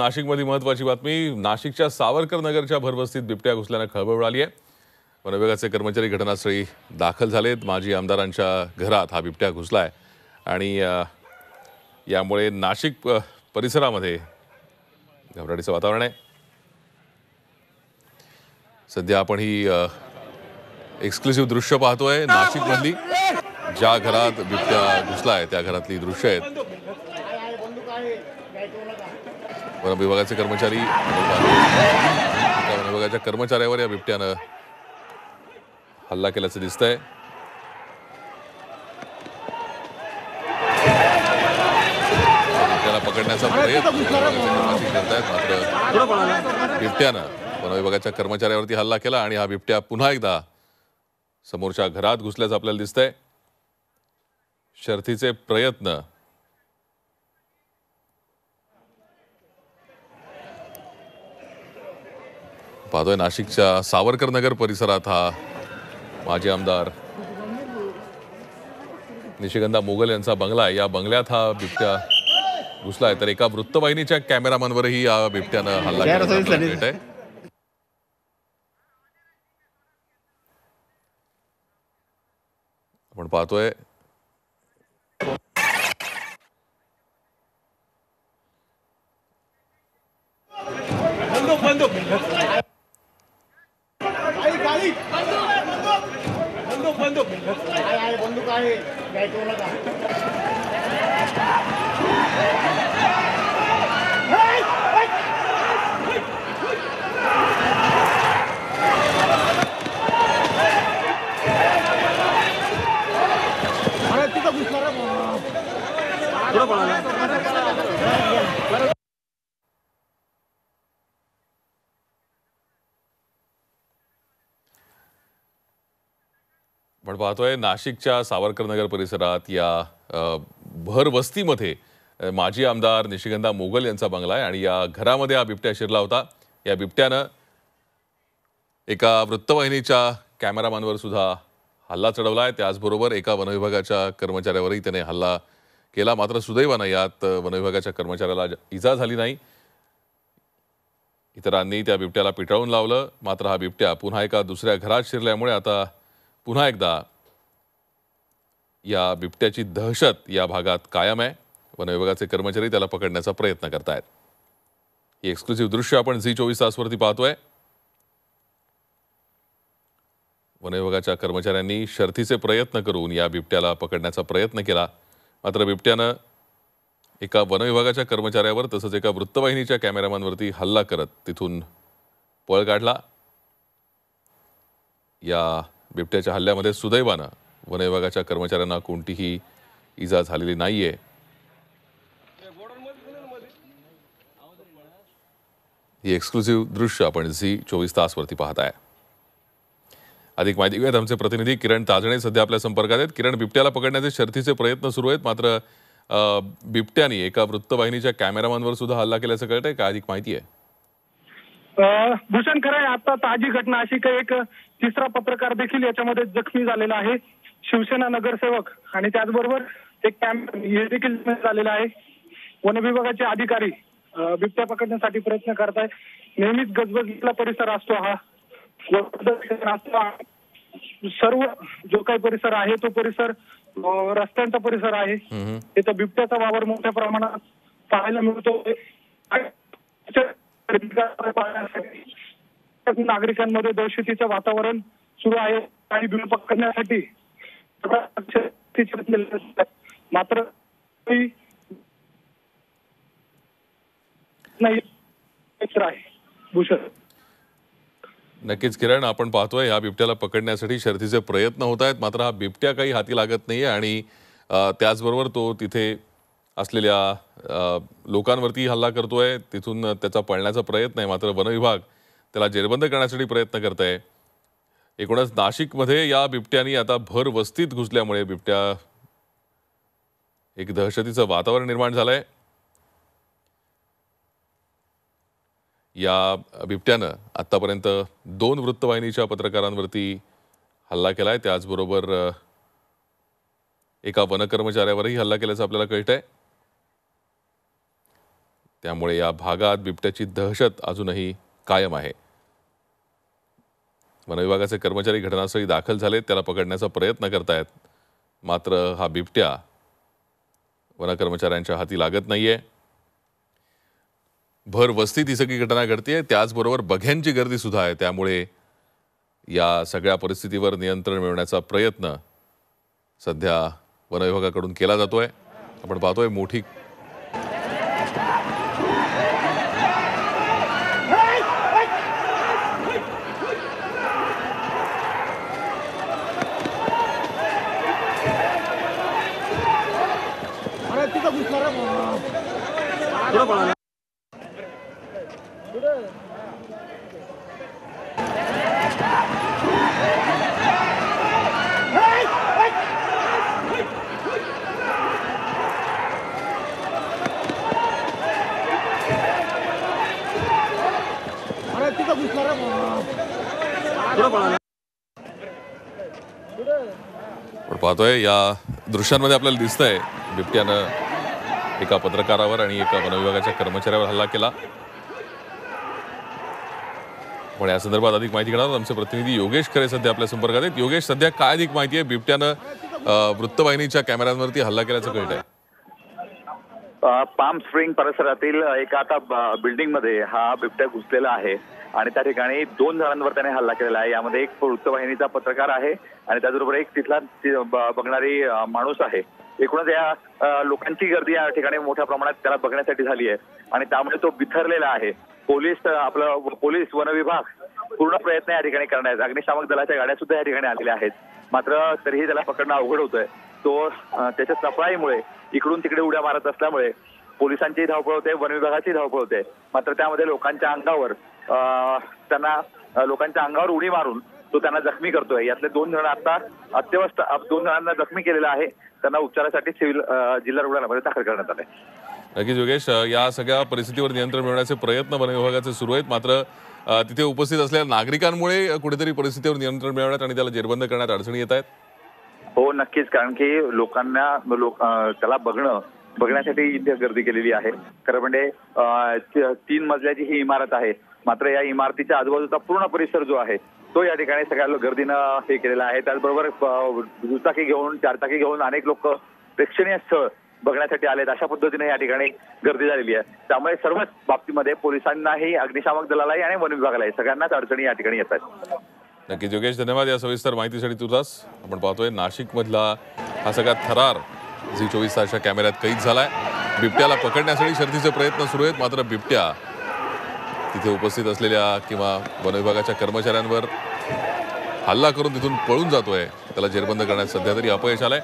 नाशिकमध्ये महत्वाची बातमी नाशिकच्या सावरकर नगरच्या भरवस्तीत बिबट्या घुसल्यानं खळबळ उडाली आहे वनविभागाचे कर्मचारी घटनास्थळी दाखल झालेत. माजी आमदारांच्या घरात हा बिबट्या घुसला आहे आणि यामुळे नाशिक परिसरामध्ये घबराटीचं वातावरण आहे. सध्या आपण ही एक्सक्लुसिव्ह दृश्य पाहतोय. नाशिकमधली ज्या घरात बिबट्या आहे त्या घरातली दृश्य आहेत. वन विभागाचे कर्मचारी वन विभागाच्या कर्मचाऱ्यावर या बिबट्यानं हल्ला केल्याचं दिसतंय. बिबट्याला पकडण्याचा प्रयत्न करतायत मात्र बिबट्यानं वन विभागाच्या कर्मचाऱ्यावरती हल्ला केला आणि हा बिबट्या पुन्हा एकदा समोरच्या घरात घुसल्याचं आपल्याला दिसतंय. शर्थीचे प्रयत्न पाहतोय नाशिकच्या सावरकर नगर परिसरात हा माजी आमदार निशिगंधा मोगल यांचा बंगला आहे. या बंगल्यात हा बिबट्या घुसलाय तर एका वृत्तवाहिनीच्या कॅमेरामॅनवरही या बिबट्यानं हल्ला आपल्याला कळतंय. आपण पाहतोय. बंदूक बंदूक बंदूक आहे पण पाहतोय नाशिकच्या सावरकरनगर परिसरात या भर वस्तीमध्ये माजी आमदार निशिगंधा मोगल यांचा बंगला आहे आणि या घरामध्ये हा बिबट्या शिरला होता. या बिबट्यानं एका वृत्तवाहिनीच्या कॅमेरामॅनवर सुद्धा हल्ला चढवला आहे. त्याचबरोबर एका वनविभागाच्या कर्मचाऱ्यावरही त्याने हल्ला केला. मात्र सुदैवानं यात वनविभागाच्या कर्मचाऱ्याला इजा झाली नाही. इतरांनी त्या बिबट्याला पिटाळून लावलं. मात्र हा बिबट्या पुन्हा एका दुसऱ्या घरात शिरल्यामुळे आता पुन्हा एकदा या बिबट्याची दहशत या भागात कायम आहे. वन विभागाचे कर्मचारी त्याला पकडण्याचा प्रयत्न करतायत. ही एक्सक्लुसिव्ह दृश्य आपण झी चोवीस तासवरती पाहतोय. वन विभागाच्या कर्मचाऱ्यांनी शर्थीचे प्रयत्न करून या बिबट्याला पकडण्याचा प्रयत्न केला. मात्र बिबट्यानं एका वनविभागाच्या कर्मचाऱ्यावर तसंच एका वृत्तवाहिनीच्या कॅमेरामॅनवरती हल्ला करत तिथून पळ काढला. या बिबट्याच्या हल्ल्यामध्ये सुदैवानं वन विभागाच्या कर्मचाऱ्यांना कोणतीही इजा झालेली नाहीये. ही एक्सक्लुसिव्ह दृश्य आपण झी चोवीस तासवरती पाहत आहे अधिक माहिती घेऊयात. आमचे प्रतिनिधी किरण ताजणे सध्या आपल्या संपर्कात आहेत. किरण बिबट्याला पकडण्याचे शर्थीचे प्रयत्न सुरू आहेत. मात्र बिबट्याने एका वृत्तवाहिनीच्या कॅमेरामॅनवर सुद्धा हल्ला केल्याचं कळतंय. का अधिक माहिती आहे? भूषण खरं आहे आता ताजी घटना अशी काही एक तिसरा पत्रकार देखील याच्यामध्ये जखमी झालेला आहे. शिवसेना नगरसेवक आणि त्याचबरोबर एक कॅम्प हे देखील झालेला आहे. वन विभागाचे अधिकारी बिबट्या पकडण्यासाठी प्रयत्न करत आहेत नेहमीच गजबजलेला परिसर असतो हा. सर्व जो काही परिसर आहे तो परिसर रस्त्यांचा परिसर आहे. तिथं बिबट्याचा वावर मोठ्या प्रमाणात पाहायला मिळतो नागरिकांमध्ये दहशतीचं वातावरण सुरू आहे आणि बिल पकडण्यासाठी मात्र भूषण. नक्कीच किरण आपण पाहतोय ह्या बिबट्याला पकडण्यासाठी शर्थीचे प्रयत्न होत आहेत मात्र हा बिबट्या काही हाती लागत नाहीये आणि त्याचबरोबर तो तिथे असलेल्या लोकांवरती हल्ला करतोय तिथून त्याचा पळण्याचा प्रयत्न आहे. मात्र वनविभाग त्याला जेरबंद करण्यासाठी प्रयत्न करत आहे एकूणच नाशिकमध्ये या बिबट्यानी आता भर वस्तीत घुसल्यामुळे बिबट्या एक दहशतीचं वातावरण निर्माण झालंय. या बिबट्यानं आत्तापर्यंत दोन वृत्तवाहिनीच्या पत्रकारांवरती हल्ला केलाय. त्याचबरोबर एका वनकर्मचाऱ्यावरही हल्ला केल्याचं आपल्याला कळतंय. त्यामुळे या भागात बिबट्याची दहशत अजूनही कायम आहे. वनविभागाचे कर्मचारी घटनास्थळी दाखल झालेत त्याला पकडण्याचा प्रयत्न करतायत. मात्र हा बिबट्या वन कर्मचाऱ्यांच्या हाती लागत नाहीये. भर वस्तीत ही सगळी घटना घडते त्याचबरोबर बघ्यांची गर्दी सुद्धा आहे. त्यामुळे या सगळ्या परिस्थितीवर नियंत्रण मिळवण्याचा प्रयत्न सध्या वनविभागाकडून केला जातोय. आपण पाहतोय मोठी पाहतोय या दृश्यांमध्ये आपल्याला दिसतंय बिबट्यानं एका पत्रकारावर आणि एका वनविभागाच्या कर्मचाऱ्यावर हल्ला केला. पण या संदर्भात अधिक माहिती घेणार आमचे प्रतिनिधी योगेश खरे सध्या आपल्या संपर्कात आहेत. योगेश सध्या काय अधिक माहिती आहे? बिबट्यानं वृत्तवाहिनीच्या कॅमेऱ्यांवरती हल्ला केल्याचं कळत आहे पाम स्प्रिंग परिसरातील एका आता बिल्डिंग बिल्डिंगमध्ये हा बिबट्या घुसलेला आहे आणि त्या ठिकाणी दोन जणांवर त्याने हल्ला केलेला आहे. यामध्ये एक वृत्तवाहिनीचा पत्रकार आहे आणि त्याचबरोबर एक तिथला बघणारी माणूस आहे. एकूणच या लोकांची गर्दी या ठिकाणी मोठ्या प्रमाणात त्याला बघण्यासाठी झाली आहे. आणि त्यामुळे तो बिथरलेला आहे. पोलीस आपलं पोलीस वन विभाग पूर्ण प्रयत्न या ठिकाणी करण्यात अग्निशामक दलाच्या गाड्या सुद्धा या ठिकाणी आलेल्या आहेत. मात्र तरीही त्याला पकडणं अवघड होतोय. तो त्याच्या सफाईमुळे इकडून तिकडे उड्या मारत असल्यामुळे पोलिसांची धावपळ होते वन विभागाची धावपळ होते. मात्र त्यामध्ये लोकांच्या अंगावर अ, त्यांना लोकांच्या अंगावर उडी मारून तो त्यांना जखमी करतोय. यातले दोन जण आता अत्यवस्थ दोन जणांना जखमी केलेलं आहे. त्यांना उपचारासाठी सिव्हिल जिल्हा रुग्णालयामध्ये दाखल करण्यात आलंय. नक्कीच योगेश या सगळ्या परिस्थितीवर नियंत्रण मिळवण्याचे प्रयत्न वनविभागाचे सुरू आहेत. मात्र तिथे उपस्थित असलेल्या नागरिकांमुळे कुठेतरी परिस्थितीवर नियंत्रण मिळवण्यात आणि त्याला जेरबंद करण्यात अडचणी येत आहेत? हो नक्कीच. कारण की लोकांना लोक त्याला बघणं बघण्यासाठी इथे गर्दी केलेली आहे. खरं म्हणजे तीन मजल्याची ही इमारत आहे. मात्र या इमारतीच्या आजूबाजूचा पूर्ण परिसर जो आहे तो या ठिकाणी सगळ्या गर्दीनं हे केलेला आहे. त्याचबरोबर दुचाकी घेऊन चारचाकी घेऊन अनेक लोक प्रेक्षणीय स्थळ बघण्यासाठी आलेत. अशा पद्धतीने या ठिकाणी गर्दी झालेली आहे. त्यामुळे सर्वच बाबतीमध्ये पोलिसांनाही अग्निशामक दलालाही आणि वन विभागालाही सगळ्यांनाच अडचणी या ठिकाणी येत आहेत. नक्कीच योगेश धन्यवाद या सविस्तर माहितीसाठी तुझाच. आपण पाहतोय नाशिकमधला हा सगळा थरार झी चोवीस तासच्या कॅमेऱ्यात कैद झालाय. बिबट्याला पकडण्यासाठी शर्तीचे प्रयत्न सुरू आहेत. मात्र बिबट्या तिथे उपस्थित असलेल्या किंवा वन विभागाच्या कर्मचाऱ्यांवर हल्ला करून तिथून पळून जातोय. त्याला जेरबंद करण्यात सध्या तरी अपयश आलंय.